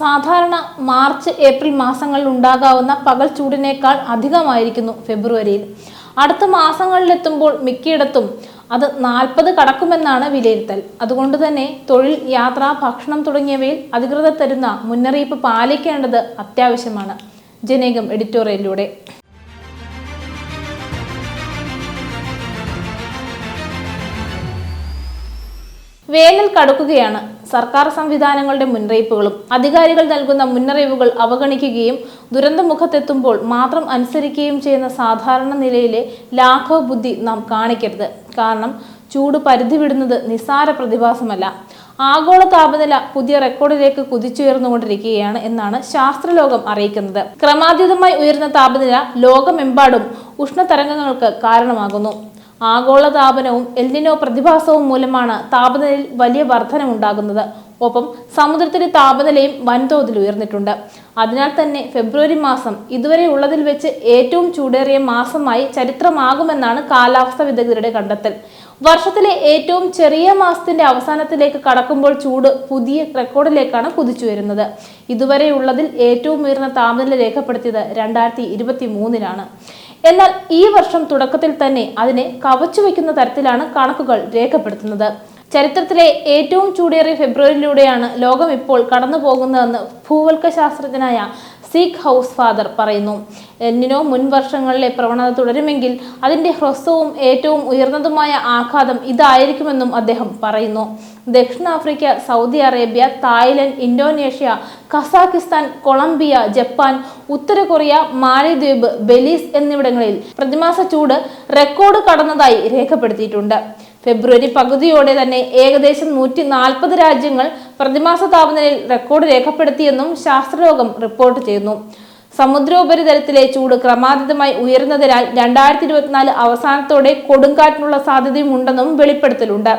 സാധാരണ March April മാസങ്ങളിൽ ഉണ്ടാകാവുന്ന പകൽ ചൂടിനേക്കാൾ അധികമായിരിക്കുന്നു ഫെബ്രുവരിയിൽ. അടുത്ത മാസങ്ങളിലെത്തുമ്പോൾ മിക്കയിടത്തും അത് നാൽപ്പത് കടക്കുമെന്നാണ് വിലയിരുത്തൽ. അതുകൊണ്ട് തന്നെ തൊഴിൽ യാത്ര ഭക്ഷണം തുടങ്ങിയവയിൽ അധികൃതർ തരുന്ന മുന്നറിയിപ്പ് പാലിക്കേണ്ടത് അത്യാവശ്യമാണ്. ജനേകം എഡിറ്റോറിയലിലൂടെ. വേനൽ കടുക്കുകയാണ്. സർക്കാർ സംവിധാനങ്ങളുടെ മുന്നറിയിപ്പുകളും അധികാരികൾ നൽകുന്ന മുന്നറിയിപ്പുകൾ അവഗണിക്കുകയും ദുരന്തമുഖത്തെത്തുമ്പോൾ മാത്രം അനുസരിക്കുകയും ചെയ്യുന്ന സാധാരണ നിലയിലെ ലാഘവ ബുദ്ധി നാം കാണിക്കരുത്. കാരണം ചൂട് പരിധി വിടുന്നത് നിസ്സാര പ്രതിഭാസമല്ല. ആഗോള താപനില പുതിയ റെക്കോർഡിലേക്ക് കുതിച്ചുയർന്നുകൊണ്ടിരിക്കുകയാണ് എന്നാണ് ശാസ്ത്രലോകം അറിയിക്കുന്നത്. ക്രമാതീതമായി ഉയർന്ന താപനില ലോകമെമ്പാടും ഉഷ്ണതരംഗങ്ങൾക്ക് കാരണമാകുന്നു. ആഗോള താപനവും എൽനിനോ പ്രതിഭാസവും മൂലമാണ് താപനിലയിൽ വലിയ വർധനമുണ്ടാകുന്നത്. ഒപ്പം സമുദ്രത്തിലെ താപനിലയും വൻതോതിൽ ഉയർന്നിട്ടുണ്ട്. അതിനാൽ തന്നെ ഫെബ്രുവരി മാസം ഇതുവരെ ഉള്ളതിൽ വെച്ച് ഏറ്റവും ചൂടേറിയ മാസമായി ചരിത്രമാകുമെന്നാണ് കാലാവസ്ഥ വിദഗ്ധരുടെ കണ്ടെത്തൽ. വർഷത്തിലെ ഏറ്റവും ചെറിയ മാസത്തിന്റെ അവസാനത്തിലേക്ക് കടക്കുമ്പോൾ ചൂട് പുതിയ റെക്കോർഡിലേക്കാണ് കുതിച്ചു വരുന്നത് ഇതുവരെയുള്ളതിൽ ഏറ്റവും ഉയർന്ന താപനില രേഖപ്പെടുത്തിയത് രണ്ടായിരത്തി ഇരുപത്തി മൂന്നിലാണ് എന്നാൽ ഈ വർഷം തുടക്കത്തിൽ തന്നെ അതിനെ കവച്ചു വെക്കുന്ന തരത്തിലാണ് കണക്കുകൾ രേഖപ്പെടുത്തുന്നത്. ചരിത്രത്തിലെ ഏറ്റവും ചൂടേറിയ ഫെബ്രുവരിയിലൂടെയാണ് ലോകം ഇപ്പോൾ കടന്നു പോകുന്നതെന്ന് ഭൂവൽക്ക ശാസ്ത്രജ്ഞനായ സീഖ് ഹൗസ് ഫാദർ പറയുന്നു. എന്നിനോ മുൻ വർഷങ്ങളിലെ പ്രവണത തുടരുമെങ്കിൽ അതിന്റെ ഹ്രസ്വവും ഏറ്റവും ഉയർന്നതുമായ ആഘാതം ഇതായിരിക്കുമെന്നും അദ്ദേഹം പറയുന്നു. ദക്ഷിണാഫ്രിക്ക Saudi Arabia Thailand Indonesia Kazakhstan Colombia Japan ഉത്തര കൊറിയ മാലിദ്വീപ് ബെലീസ് എന്നിവിടങ്ങളിൽ പ്രതിമാസ ചൂട് റെക്കോർഡ് കടന്നതായി രേഖപ്പെടുത്തിയിട്ടുണ്ട്. ഫെബ്രുവരി പകുതിയോടെ തന്നെ ഏകദേശം നൂറ്റി നാൽപ്പത് രാജ്യങ്ങൾ പ്രതിമാസ താപനിലയിൽ റെക്കോർഡ് രേഖപ്പെടുത്തിയെന്നും ശാസ്ത്രലോകം റിപ്പോർട്ട് ചെയ്യുന്നു. സമുദ്രോപരിതലത്തിലെ ചൂട് ക്രമാതീതമായി ഉയരുന്നതിനാൽ രണ്ടായിരത്തി ഇരുപത്തിനാല് അവസാനത്തോടെ കൊടുങ്കാറ്റിനുള്ള സാധ്യതയും ഉണ്ടെന്നും വെളിപ്പെടുത്തലുണ്ട്.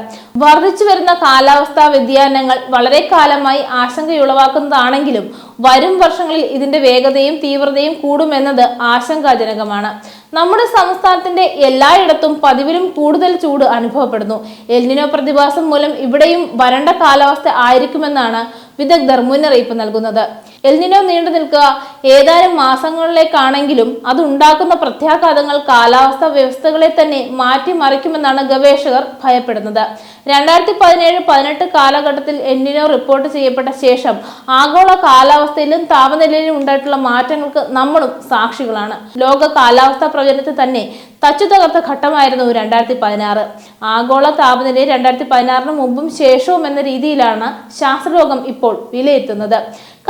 വർദ്ധിച്ചു വരുന്ന കാലാവസ്ഥാ വ്യതിയാനങ്ങൾ വളരെ കാലമായി ആശങ്കയുളവാക്കുന്നതാണെങ്കിലും വരും വർഷങ്ങളിൽ ഇതിന്റെ വേഗതയും തീവ്രതയും കൂടുമെന്നത് ആശങ്കാജനകമാണ്. നമ്മുടെ സംസ്ഥാനത്തിന്റെ എല്ലായിടത്തും പതിവിലും കൂടുതൽ ചൂട് അനുഭവപ്പെടുന്നു. എൽനിനോ പ്രതിഭാസം മൂലം ഇവിടെയും വരണ്ട കാലാവസ്ഥ ആയിരിക്കുമെന്നാണ് വിദഗ്ധർ മുന്നറിയിപ്പ് നൽകുന്നത്. എൽനിനോ നീണ്ടു നിൽക്കുക. ഏതാനും മാസങ്ങളിലേക്കാണെങ്കിലും അതുണ്ടാക്കുന്ന പ്രത്യാഘാതങ്ങൾ കാലാവസ്ഥാ വ്യവസ്ഥകളെ തന്നെ മാറ്റിമറിക്കുമെന്നാണ് ഗവേഷകർ ഭയപ്പെടുന്നത്. രണ്ടായിരത്തി പതിനേഴ് പതിനെട്ട് കാലഘട്ടത്തിൽ എൽനിനോ റിപ്പോർട്ട് ചെയ്യപ്പെട്ട ശേഷം ആഗോള കാലാവസ്ഥയിലും താപനിലയിലും ഉണ്ടായിട്ടുള്ള മാറ്റങ്ങൾക്ക് നമ്മളും സാക്ഷികളാണ്. ലോക കാലാവസ്ഥാ പ്രവചനത്തിൽ തന്നെ തച്ചു തകർത്ത ഘട്ടമായിരുന്നു രണ്ടായിരത്തി പതിനാറ് ആഗോള താപനില രണ്ടായിരത്തി പതിനാറിന് മുമ്പും ശേഷവും എന്ന രീതിയിലാണ് ശാസ്ത്രലോകം ഇപ്പോൾ വിലയിരുത്തുന്നത്.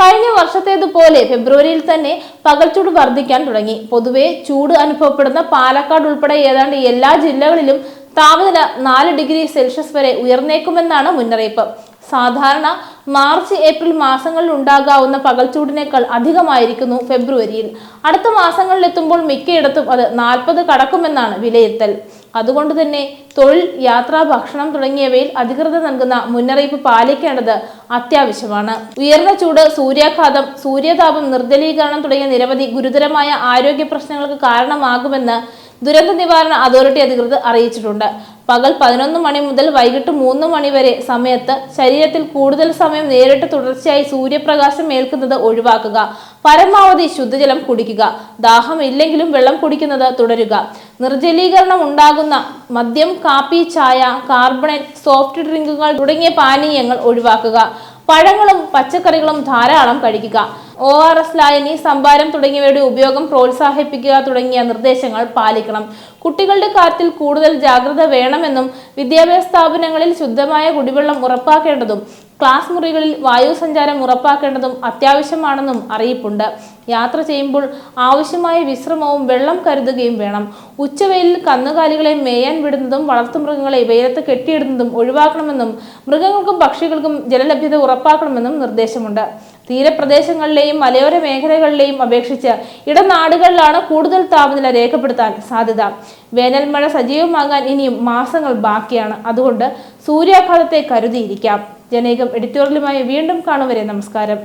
കഴിഞ്ഞ വർഷത്തേതുപോലെ ഫെബ്രുവരിയിൽ തന്നെ പകൽച്ചൂട് വർദ്ധിക്കാൻ തുടങ്ങി. പൊതുവെ ചൂട് അനുഭവപ്പെടുന്ന പാലക്കാട് ഉൾപ്പെടെ ഏതാണ്ട് എല്ലാ ജില്ലകളിലും താപനില നാല് ഡിഗ്രി സെൽഷ്യസ് വരെ ഉയർന്നേക്കുമെന്നാണ് മുന്നറിയിപ്പ്. സാധാരണ മാർച്ച് ഏപ്രിൽ മാസങ്ങളിൽ ഉണ്ടാകാവുന്ന പകൽച്ചൂടിനേക്കാൾ അധികമായിരിക്കുന്നു ഫെബ്രുവരിയിൽ. അടുത്ത മാസങ്ങളിലെത്തുമ്പോൾ മിക്കയിടത്തും അത് നാൽപ്പത് കടക്കുമെന്നാണ് വിലയിരുത്തൽ. അതുകൊണ്ട് തന്നെ തൊഴിൽ യാത്ര ഭക്ഷണം തുടങ്ങിയവയിൽ അധികൃതർ നൽകുന്ന മുന്നറിയിപ്പ് പാലിക്കേണ്ടത് അത്യാവശ്യമാണ്. ഉയർന്ന ചൂട് സൂര്യാഘാതം സൂര്യതാപം നിർജലീകരണം തുടങ്ങിയ നിരവധി ഗുരുതരമായ ആരോഗ്യ പ്രശ്നങ്ങൾക്ക് കാരണമാകുമെന്ന് ദുരന്ത നിവാരണ അതോറിറ്റി അധികൃതർ അറിയിച്ചിട്ടുണ്ട്. പകൽ പതിനൊന്ന് മണി മുതൽ വൈകിട്ട് മൂന്ന് മണി വരെ സമയത്ത് ശരീരത്തിൽ കൂടുതൽ സമയം നേരിട്ട് തുടർച്ചയായി സൂര്യപ്രകാശം ഏൽക്കുന്നത് ഒഴിവാക്കുക. പരമാവധി ശുദ്ധജലം കുടിക്കുക. ദാഹം ഇല്ലെങ്കിലും വെള്ളം കുടിക്കുന്നത് തുടരുക. നിർജലീകരണം ഉണ്ടാകുന്ന മദ്യം കാപ്പി ചായ കാർബണേറ്റ് സോഫ്റ്റ് ഡ്രിങ്കുകൾ തുടങ്ങിയ പാനീയങ്ങൾ ഒഴിവാക്കുക. പഴങ്ങളും പച്ചക്കറികളും ധാരാളം കഴിക്കുക. ഒ ആർ എസ് ലായനി സംഭാരം തുടങ്ങിയവയുടെ ഉപയോഗം പ്രോത്സാഹിപ്പിക്കുക തുടങ്ങിയ നിർദ്ദേശങ്ങൾ പാലിക്കണം. കുട്ടികളുടെ കാര്യത്തിൽ കൂടുതൽ ജാഗ്രത വേണമെന്നും വിദ്യാഭ്യാസ സ്ഥാപനങ്ങളിൽ ശുദ്ധമായ കുടിവെള്ളം ഉറപ്പാക്കേണ്ടതും ക്ലാസ് മുറികളിൽ വായു സഞ്ചാരം ഉറപ്പാക്കേണ്ടതും അത്യാവശ്യമാണെന്നും അറിയിപ്പുണ്ട്. യാത്ര ചെയ്യുമ്പോൾ ആവശ്യമായ വിശ്രമവും വെള്ളം കരുതുകയും വേണം. ഉച്ചവെയിലിൽ കന്നുകാലികളെ മേയാൻ വിടുന്നതും വളർത്തുമൃഗങ്ങളെ വെയിലത്ത് കെട്ടിയിടുന്നതും ഒഴിവാക്കണമെന്നും മൃഗങ്ങൾക്കും പക്ഷികൾക്കും ജലലഭ്യത ഉറപ്പാക്കണമെന്നും നിർദ്ദേശമുണ്ട്. തീരപ്രദേശങ്ങളിലെയും മലയോര മേഖലകളിലെയും അപേക്ഷിച്ച് ഇടനാടുകളിലാണ് കൂടുതൽ താപനില രേഖപ്പെടുത്താൻ സാധ്യത. വേനൽമഴ സജീവമാകാൻ ഇനിയും മാസങ്ങൾ ബാക്കിയാണ്. അതുകൊണ്ട് സൂര്യാഘാതത്തെ കരുതിയിരിക്കാം. ജനേകം എഡിറ്റോറിയലുമായി വീണ്ടും കാണുവരെ നമസ്കാരം.